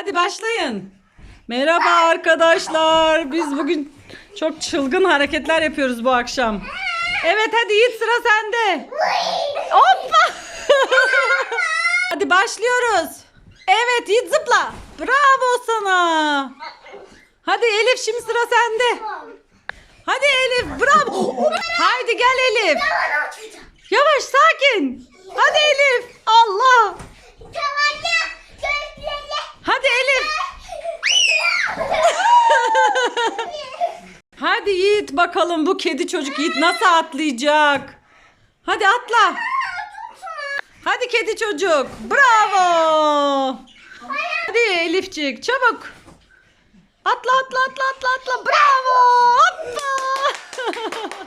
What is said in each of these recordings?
Hadi başlayın. Merhaba arkadaşlar. Biz bugün çok çılgın hareketler yapıyoruz bu akşam. Evet hadi Yiğit sıra sende. Hoppa. hadi başlıyoruz. Evet Yiğit zıpla. Bravo sana. Hadi Elif şimdi sıra sende. Hadi Elif bravo. Haydi gel Elif. Yavaş sakin. Hadi Elif. Allah. Hadi Elif. Yiğit bakalım bu kedi çocuk Yiğit nasıl atlayacak? Hadi atla. Hadi kedi çocuk. Bravo. Hadi Elifcik çabuk. Atla atla atla atla atla. Bravo. Hoppa.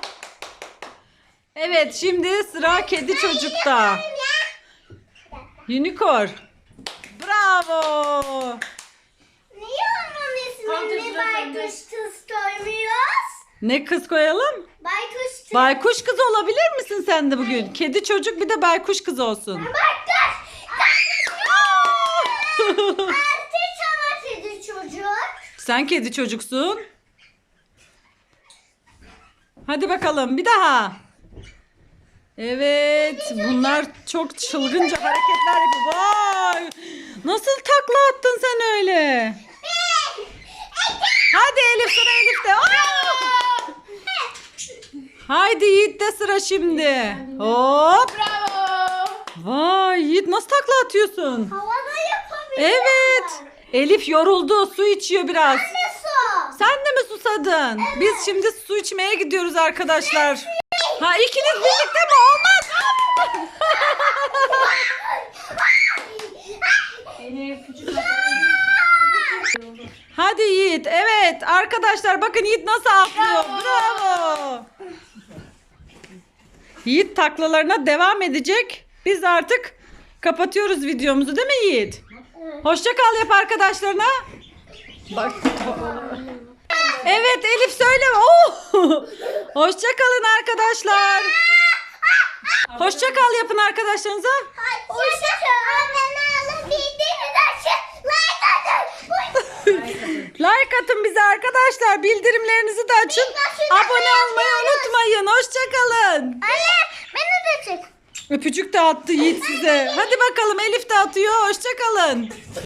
evet şimdi sıra kedi çocukta. Unicorn. Bravo. Niye onun ismini koymuyoruz? Ne kız koyalım? Baykuş kız. Baykuş kız olabilir misin sen de bugün? Kedi çocuk bir de baykuş kız olsun. Baykuş. Artık sana kedi çocuk. Sen kedi çocuksun. Hadi bakalım bir daha. Evet bunlar çok çılgınca hareketler yapıyor. Vay! Nasıl takla attın sen öyle? Hadi Elif sıra Elif'te. Haydi Yiğit de sıra şimdi. Hop. Bravo. Vay Yiğit nasıl takla atıyorsun? Havada yapabiliyor. Evet. Elif yoruldu su içiyor biraz. Ne su? Sen de mi susadın? Biz şimdi su içmeye gidiyoruz arkadaşlar. Ha ikiniz birlikte mi? Olmaz. Hadi Yiğit. Evet arkadaşlar bakın Yiğit nasıl atlıyor. Bravo. Yiğit taklalarına devam edecek. Biz artık kapatıyoruz videomuzu değil mi Yiğit? Hoşça kal yap arkadaşlarına. Bak. Evet Elif söyle. Oo! Hoşça kalın arkadaşlar. Hoşça kal yapın arkadaşlarınıza. Hoşçakalın. Atın bize arkadaşlar. Bildirimlerinizi de açın. Abone olmayı unutmayın. Hoşça kalın. Anne beni de çek. Öpücük de attı Yiğit size. Hadi bakalım Elif de atıyor. Hoşça kalın.